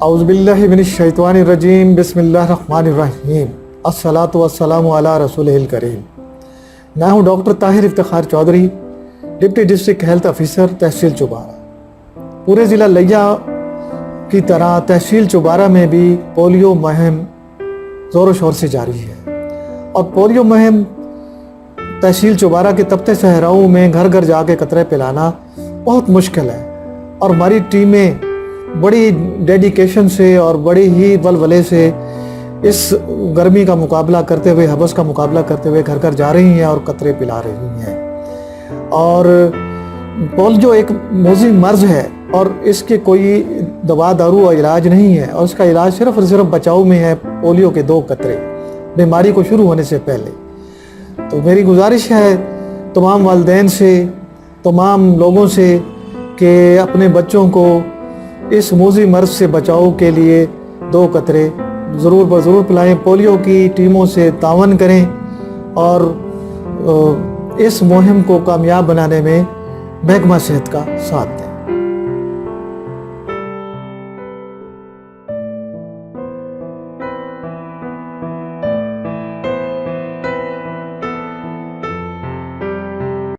اعوذ باللہ من الشیطان الرجیم، بسم اللہ الرحمن الرحیم۔ الصلاۃ والسلام علی رسول الکریم۔ میں ہوں doctor Tahir Iftikhar Chaudhry, deputy district health officer, tehsil Chaubara. پورے ضلع لیا کی طرح تحصیل چوبارہ میں بھی پولیو مہم زور و شور سے جاری ہے۔ اور پولیو مہم تحصیل چوبارہ کے تپتے صحراؤں میں گھر گھر جا کے قطرے پلانا بہت مشکل ہے۔ اور ہماری ٹیمیں بڑی ڈیڈیکیشن سے اور بڑی ہی ولولے سے اس گرمی کا مقابلہ کرتے ہوئے، حبس کا مقابلہ کرتے ہوئے گھر گھر جا رہی ہیں اور قطرے پلا رہی ہیں۔ اور پولیو ایک موزی مرض ہے اور اس کے کوئی دوا دارو اور علاج نہیں ہے اور اس کا علاج صرف اور صرف بچاؤ میں ہے پولیو کے دو قطرے، بیماری کو شروع ہونے سے پہلے۔ تو میری گزارش ہے تمام والدین سے، تمام لوگوں سے کہ اپنے بچوں کو اس موزی مرض سے بچاؤ کے لیے دو قطرے ضرور بضرور پلائیں، پولیو کی ٹیموں سے تعاون کریں اور اس مہم کو کامیاب بنانے میں محکمہ صحت کا ساتھ دیں۔